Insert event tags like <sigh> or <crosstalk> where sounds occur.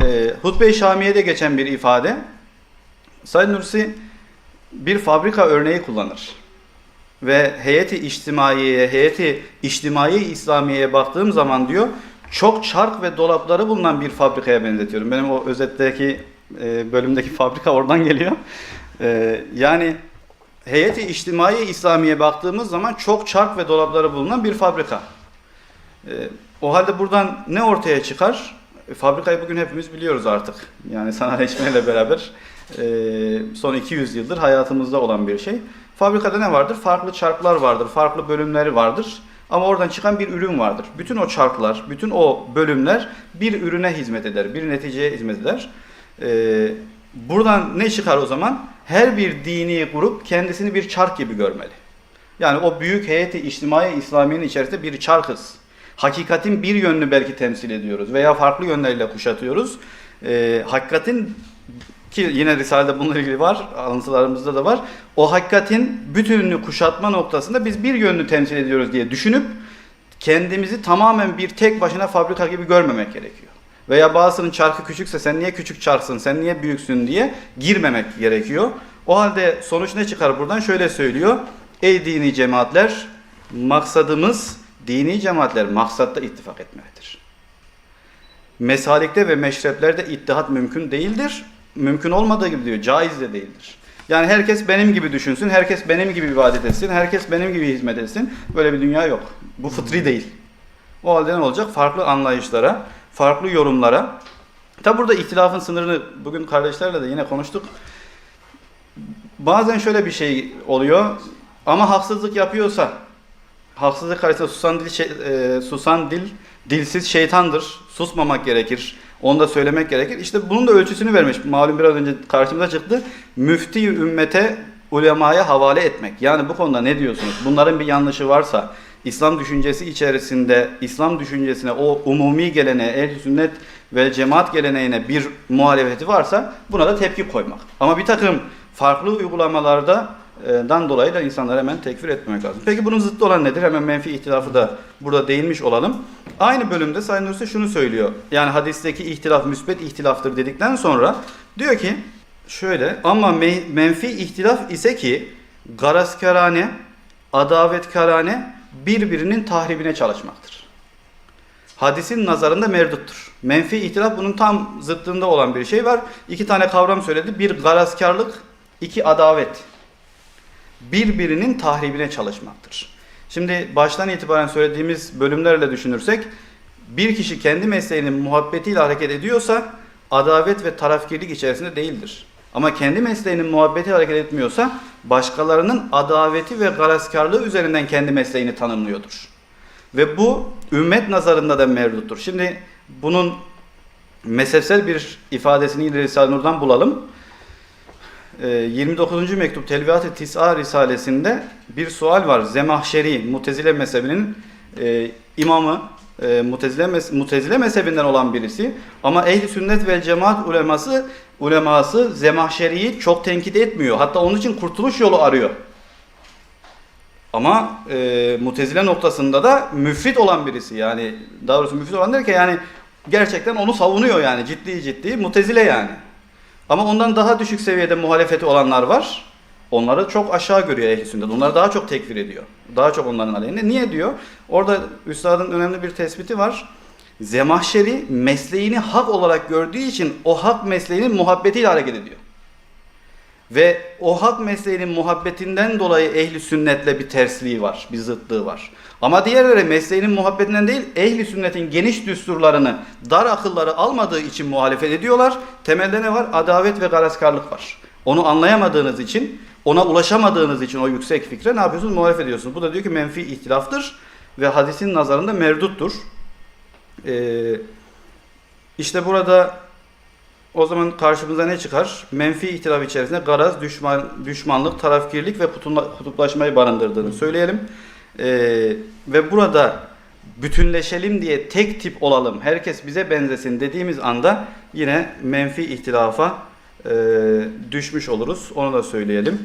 E, Hutbe-i Şamiye'de geçen bir ifade. Said Nursi bir fabrika örneği kullanır. Ve heyeti içtimaiye, heyeti içtimai İslamiye'ye baktığım zaman diyor, çok çark ve dolapları bulunan bir fabrikaya benzetiyorum. Benim o özetteki e, bölümdeki fabrika oradan geliyor. E, yani heyeti içtimai İslamiye baktığımız zaman çok çark ve dolapları bulunan bir fabrika. E, o halde buradan ne ortaya çıkar? E, fabrikayı bugün hepimiz biliyoruz artık. Yani sanayileşmeyle <laughs> beraber e, son 200 yıldır hayatımızda olan bir şey. Fabrikada ne vardır? Farklı çarklar vardır, farklı bölümleri vardır. Ama oradan çıkan bir ürün vardır. Bütün o çarklar, bütün o bölümler bir ürüne hizmet eder, bir neticeye hizmet eder. E, buradan ne çıkar o zaman? Her bir dini grup kendisini bir çark gibi görmeli. Yani o büyük heyeti içtimai İslamiye'nin içerisinde bir çarkız. Hakikatin bir yönünü belki temsil ediyoruz veya farklı yönleriyle kuşatıyoruz. Ee, hakikatin ki yine Risale'de bununla ilgili var, alıntılarımızda da var. O hakikatin bütününü kuşatma noktasında biz bir yönünü temsil ediyoruz diye düşünüp kendimizi tamamen bir tek başına fabrika gibi görmemek gerekiyor. Veya bazısının çarkı küçükse sen niye küçük çarksın, sen niye büyüksün diye girmemek gerekiyor. O halde sonuç ne çıkar buradan? Şöyle söylüyor. Ey dini cemaatler, maksadımız dini cemaatler maksatta ittifak etmelidir. Mesalikte ve meşreplerde ittihat mümkün değildir. Mümkün olmadığı gibi diyor, caiz de değildir. Yani herkes benim gibi düşünsün, herkes benim gibi ibadet etsin, herkes benim gibi hizmet etsin. Böyle bir dünya yok. Bu fıtri değil. O halde ne olacak? Farklı anlayışlara, farklı yorumlara. Tabi burada ihtilafın sınırını bugün kardeşlerle de yine konuştuk. Bazen şöyle bir şey oluyor ama haksızlık yapıyorsa haksızlık karşısında susan dil, şey, e, susan dil dilsiz şeytandır. Susmamak gerekir. Onu da söylemek gerekir. İşte bunun da ölçüsünü vermiş. Malum biraz önce karşımıza çıktı. Müfti ümmete ulemaya havale etmek. Yani bu konuda ne diyorsunuz? Bunların bir yanlışı varsa İslam düşüncesi içerisinde İslam düşüncesine o umumi geleneğe, ehl sünnet ve cemaat geleneğine bir muhalefeti varsa buna da tepki koymak. Ama bir takım farklı uygulamalarda dan dolayı da insanları hemen tekfir etmemek lazım. Peki bunun zıttı olan nedir? Hemen menfi ihtilafı da burada değinmiş olalım. Aynı bölümde Sayın Nursi şunu söylüyor. Yani hadisteki ihtilaf müsbet ihtilaftır dedikten sonra diyor ki şöyle ama menfi ihtilaf ise ki garazkarane, adavetkarane birbirinin tahribine çalışmaktır. Hadisin nazarında merduttur. Menfi ihtilaf bunun tam zıttında olan bir şey var. İki tane kavram söyledi. Bir garazkarlık, iki adavet birbirinin tahribine çalışmaktır. Şimdi baştan itibaren söylediğimiz bölümlerle düşünürsek bir kişi kendi mesleğinin muhabbetiyle hareket ediyorsa adavet ve tarafkirlik içerisinde değildir. Ama kendi mesleğinin muhabbeti hareket etmiyorsa başkalarının adaveti ve garazkarlığı üzerinden kendi mesleğini tanımlıyordur. Ve bu ümmet nazarında da mevcuttur. Şimdi bunun mezhepsel bir ifadesini Risale-i Nur'dan bulalım. 29. mektup Telviat-ı Tis'a Risalesinde bir sual var. Zemahşeri, Mutezile mezhebinin e, imamı, e, Mutezile, Mutezile mezhebinden olan birisi. Ama ehli sünnet ve cemaat uleması, uleması Zemahşeri'yi çok tenkit etmiyor. Hatta onun için kurtuluş yolu arıyor. Ama e, Mutezile noktasında da müfrit olan birisi. Yani daha doğrusu müfrit olan der ki yani gerçekten onu savunuyor yani ciddi ciddi Mutezile yani. Ama ondan daha düşük seviyede muhalefeti olanlar var. Onları çok aşağı görüyor ehl sünnet. Onları daha çok tekfir ediyor. Daha çok onların aleyhine. Niye diyor? Orada üstadın önemli bir tespiti var. Zemahşeri mesleğini hak olarak gördüğü için o hak mesleğinin muhabbetiyle hareket ediyor. Ve o hak mesleğinin muhabbetinden dolayı ehli sünnetle bir tersliği var, bir zıtlığı var. Ama diğerleri mesleğinin muhabbetinden değil, ehli sünnetin geniş düsturlarını, dar akılları almadığı için muhalefet ediyorlar. Temelde ne var? Adavet ve garazkarlık var. Onu anlayamadığınız için, ona ulaşamadığınız için o yüksek fikre ne yapıyorsunuz? Muhalefet ediyorsunuz. Bu da diyor ki menfi ihtilaftır ve hadisin nazarında merduttur. Ee, işte burada o zaman karşımıza ne çıkar? Menfi ihtilaf içerisinde garaz, düşman, düşmanlık, tarafkirlik ve kutuplaşmayı barındırdığını söyleyelim. Ee, ve burada bütünleşelim diye tek tip olalım, herkes bize benzesin dediğimiz anda yine menfi ihtilafa e, düşmüş oluruz. Onu da söyleyelim.